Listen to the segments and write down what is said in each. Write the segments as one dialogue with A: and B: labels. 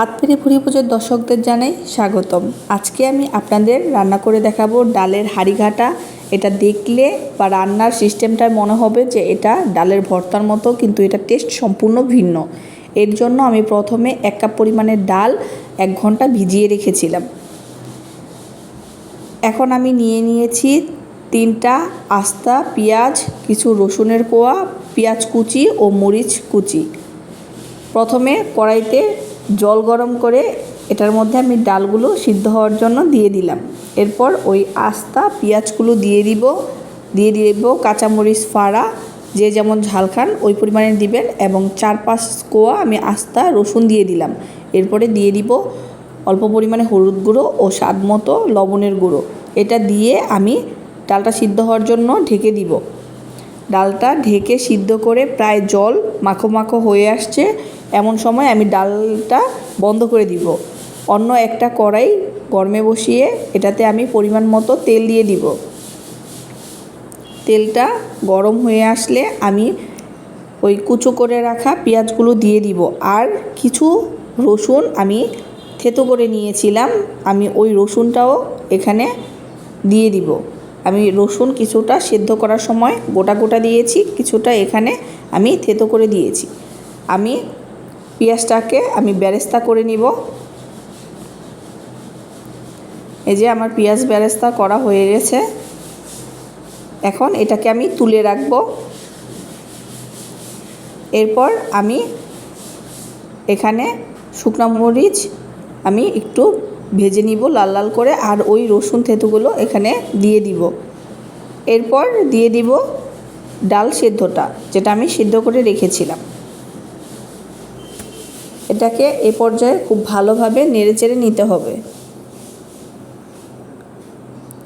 A: পাতপেরে ভুরি পুজোর দর্শকদের জানাই স্বাগতম। আজকে আমি আপনাদের রান্না করে দেখাবো ডালের হাঁড়িঘাটা। এটা দেখলে বা রান্নার সিস্টেমটা মনে হবে যে এটা ডালের ভর্তার মতো, কিন্তু এটা টেস্ট সম্পূর্ণ ভিন্ন। এর জন্য আমি প্রথমে এক কাপ পরিমাণের ডাল এক ঘণ্টা ভিজিয়ে রেখেছিলাম। এখন আমি নিয়ে নিয়েছি তিনটা আস্তা, পেঁয়াজ, কিছু রসুনের কোয়া, পেঁয়াজ কুচি ও মরিচ কুচি। প্রথমে কড়াইতে জল গরম করে এটার মধ্যে আমি ডালগুলো সিদ্ধ হওয়ার জন্য দিয়ে দিলাম। এরপর ওই আস্তা, পেঁয়াজগুলো দিয়ে দিব দিয়ে দিব কাঁচামরিচ ফাড়া, যে যেমন ঝাল খান ওই পরিমাণে দিবেন এবং চার পাঁচ কোয়া আমি আস্তা, রসুন দিয়ে দিলাম। এরপরে দিয়ে দিব অল্প পরিমাণে হলুদ গুঁড়ো ও স্বাদ মতো লবণের গুঁড়ো। এটা দিয়ে আমি ডালটা সিদ্ধ হওয়ার জন্য ঢেকে দিব। ডালটা ঢেকে সিদ্ধ করে প্রায় জল মাখো মাখো হয়ে আসছে। এমন সময় আমি ডালটা বন্ধ করে দিব। অন্য একটা কড়াই গরমে বসিয়ে এটাতে আমি পরিমাণ মতো তেল দিয়ে দিব। তেলটা গরম হয়ে আসলে আমি ওই কুচো করে রাখা পেঁয়াজগুলো দিয়ে দিব। আর কিছু রসুন আমি থেতো করে নিয়েছিলাম। আমি ওই রসুনটাও এখানে দিয়ে দিব। আমি রসুন কিছুটা সেদ্ধ করার সময় গোটা গোটা দিয়েছি, কিছুটা এখানে আমি থেতো করে দিয়েছি। আমি পেঁয়াজটাকে আমি ব্যারেস্তা করে নিব। এই যে আমার পেঁয়াজ ব্যারেস্তা করা হয়ে গেছে। এখন এটাকে আমি তুলে রাখব। এরপর আমি এখানে শুকনো মরিচ আমি একটু ভেজে নিব লাল লাল করে আর ওই রসুন থেতুগুলো এখানে দিয়ে দিব। এরপর দিয়ে দিব ডাল সেদ্ধটা, যেটা আমি সিদ্ধ করে রেখেছিলাম। এটাকে এ পর্যায়ে খুব ভালোভাবে নেড়েচেড়ে নিতে হবে।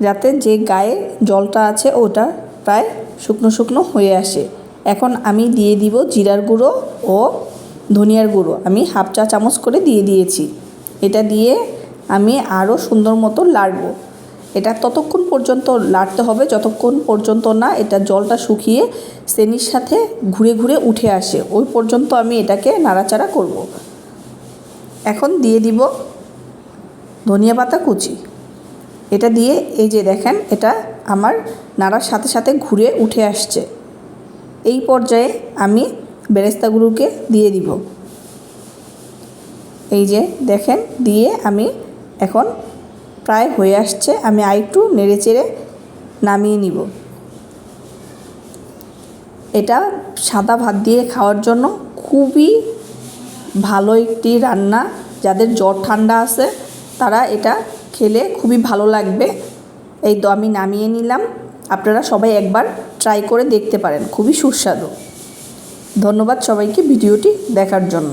A: যাতে যে গায়ে জলটা আছে ওটা প্রায় শুকনো শুকনো হয়ে আসে। এখন আমি দিয়ে দিব জিরার গুঁড়ো ও ধনিয়ার গুঁড়ো। আমি হাফ চা চামচ করে দিয়ে দিয়েছি। এটা দিয়ে আমি আরও সুন্দর মতো লাড়বো। এটা ততক্ষণ পর্যন্ত লাড়তে হবে, যতক্ষণ পর্যন্ত না এটা জলটা শুকিয়ে শ্রেণির সাথে ঘুরে ঘুরে উঠে আসে, ওই পর্যন্ত আমি এটাকে নাড়াচাড়া করব। এখন দিয়ে দিব ধনিয়া পাতা কুচি। এটা দিয়ে এই যে দেখেন, এটা আমার নাড়ার সাথে সাথে ঘুরে উঠে আসছে। এই পর্যায়ে আমি বেরেস্তাগুলোকে দিয়ে দিব। এই যে দেখেন, দিয়ে আমি এখন প্রায় হয়ে আসছে, আমি আরেকটু নেড়ে চেড়ে নামিয়ে নিব। এটা সাদা ভাত দিয়ে খাওয়ার জন্য খুবই ভালো একটি রান্না। যাদের জ্বর ঠান্ডা আছে, তারা এটা খেলে খুবই ভালো লাগবে। এই তো আমি নামিয়ে নিলাম। আপনারা সবাই একবার ট্রাই করে দেখতে পারেন, খুবই সুস্বাদু। ধন্যবাদ সবাইকে ভিডিওটি দেখার জন্য।